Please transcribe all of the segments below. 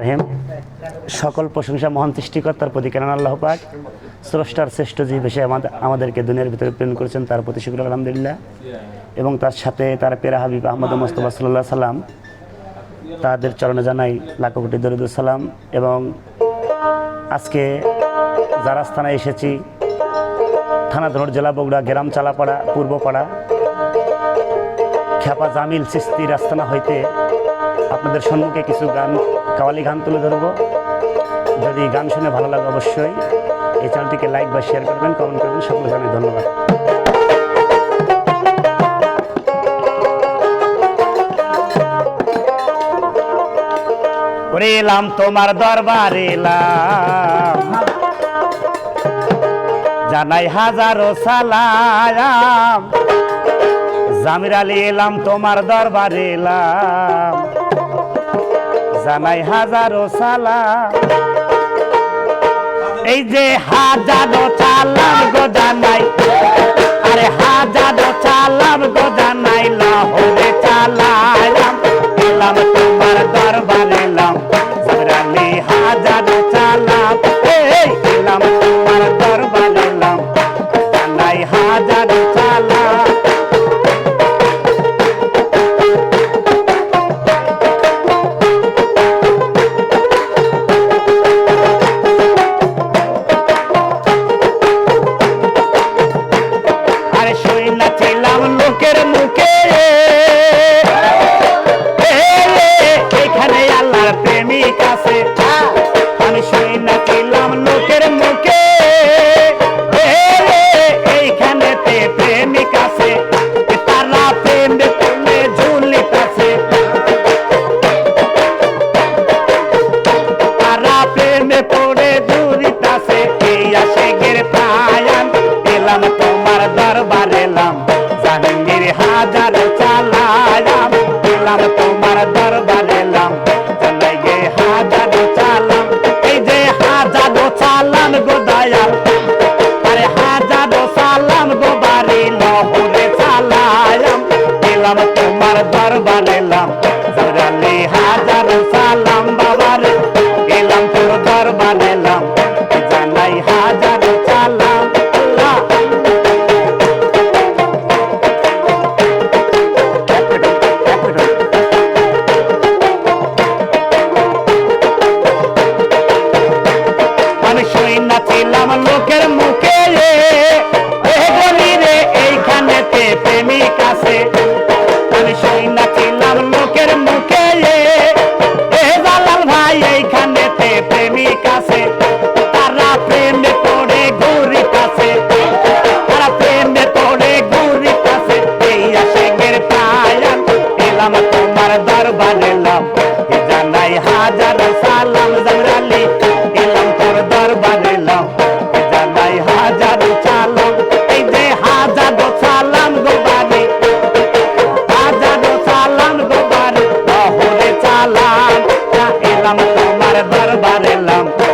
রহিম। সকল প্রশংসা মহান সৃষ্টিকর্তার প্রতি কেন আল্লাহ পাক স্রষ্টার শ্রেষ্ঠ জীব হিসেবে আমাদের আমাদেরকে দুনিয়ার ভিতরে প্রেরণ করেছেন, তার প্রতি শুক্র, আলহামদুলিল্লাহ। এবং তার সাথে তার পেরা হাবিব আহমদ মোস্তফা সাল্লাহ সাল্লাম, তাদের চরণে জানাই লাখো কোটি দরিদুল সালাম। এবং আজকে যারা স্থানে এসেছি, থানা ধর, জেলা বগুড়া, গ্রাম চালাপাড়া পূর্বপাড়া খ্যাপা জামিল সিস্তি রাস্তানা হইতে আপনাদের সম্মুখে কিছু গান, কাওয়ালি গান তুলে ধরব। যদি গান শুনে ভালো লাগে অবশ্যই, এই চ্যানেলটিকে লাইক বা শেয়ার করবেন কমেন্ট করবেন সকল জানাই ধন্যবাদ। এলাম তোমার দরবার এলাম জানাই হাজারো সালাম। জামির আলী এলাম তোমার দরবার এলাম জানাই হাজারো সালা এই যে হাজারো চালাম গো জানাই। আরে হাজারো চালাম গো না ছিলাম লোকের মুখে। এখানে আল্লাহর প্রেমিক আছে। আমি শুই ছিলাম লোকের মুখে। এইখানে প্রেমিক আছে। তারা প্রেম করলে ঝুলিতাছে তারা প্রেমে পড়ে দূরিতাছে এই আসে গের পায়ান এলাম তোমার দরবার ছিলাম লোকের মুখে রে গলি রে এইখানেতে প্রেমিক আছে। আমি সেই না ছিলাম লোকের মুখে এ জালাল ভাই এইখানেতে প্রেমিক আছে। তারা প্রেমে দরবার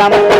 দরবার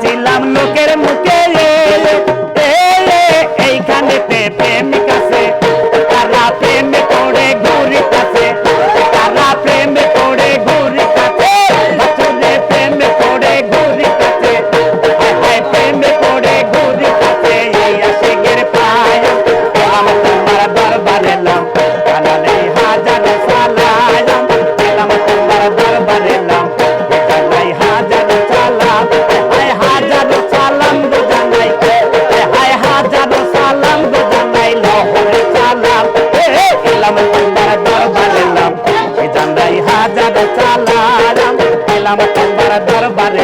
ছিলাম লোকের আমার তোমার দরবারে।